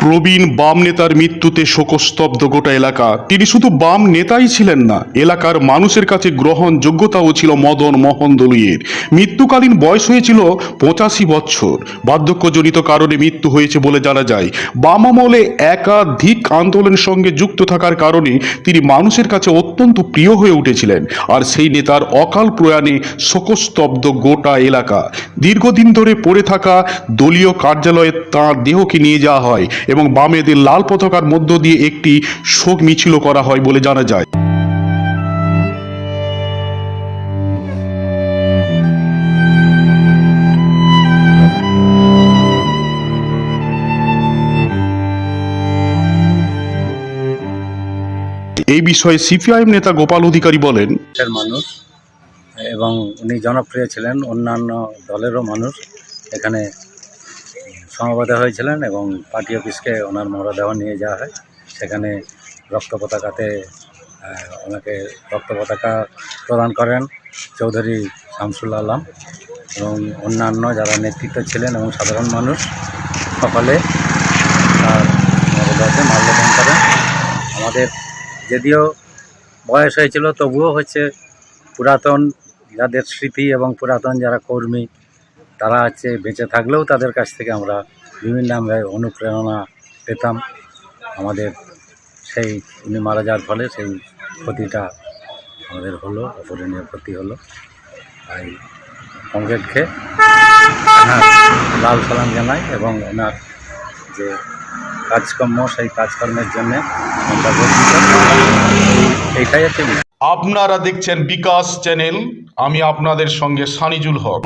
প্রবীণ বাম নেতার মৃত্যুতে শোকস্তব্ধ গোটা এলাকা। তিনি শুধু বাম নেতাই ছিলেন না, এলাকার মানুষের কাছে গ্রহণযোগ্যতাও ছিল মদন মোহন দলুইয়ের। মৃত্যুকালীন বয়স হয়েছিল পঁচাশি বছর। বার্ধক্যজনিত কারণে মৃত্যু হয়েছে বলে জানা যায়। বাম আমলে একাধিক আন্দোলনের সঙ্গে যুক্ত থাকার কারণে তিনি মানুষের কাছে অত্যন্ত প্রিয় হয়ে উঠেছিলেন। আর সেই নেতার অকাল প্রয়াণে শোকস্তব্ধ গোটা এলাকা। দীর্ঘদিন ধরে পড়ে থাকা দলীয় কার্যালয়ে তাঁর দেহকে নিয়ে যাওয়া হয় এবং বামেদের লাল পতাকার মধ্য দিয়ে একটি শোক মিছিল করা হয় বলে জানা যায়। এই বিষয়ে সিপিআইএম নেতা গোপাল অধিকারী বলেন মানুষ এবং উনি জনপ্রিয় ছিলেন অন্যান্য দলেরও মানুষ। এখানে সমাবেত হয়েছিলেন এবং পার্টি অফিসকে ওনার মরদেহ নিয়ে যাওয়া হয়। সেখানে রক্ত পতাকাতে ওনাকে রক্ত পতাকা প্রদান করেন চৌধুরী শামসুল আলম এবং অন্যান্য যারা নেতৃত্ব ছিলেন এবং সাধারণ মানুষ সকলে তার মরদেহতে মাল্যদান করেন। আমাদের যদিও বয়স হয়েছিল, তবুও হচ্ছে পুরাতন যাদের স্মৃতি এবং পুরাতন যারা কর্মী তারা হচ্ছে বেঁচে থাকলেও তাদের কাছ থেকে আমরা বিভিন্ন আমরা অনুপ্রেরণা পেতাম। আমাদের সেই উনি মারা যাওয়ার ফলে সেই ক্ষতিটা আমাদের হলো, অপূরণীয় ক্ষতি হলো। তাই কংগ্রেসকে লাল সালাম জানাই এবং ওনার যে কাজকর্ম, সেই কাজকর্মের জন্যে এইটাই হচ্ছে আপনারা দেখছেন বিকাশ চ্যানেল, আমি আপনাদের সঙ্গে সানিজুল হক।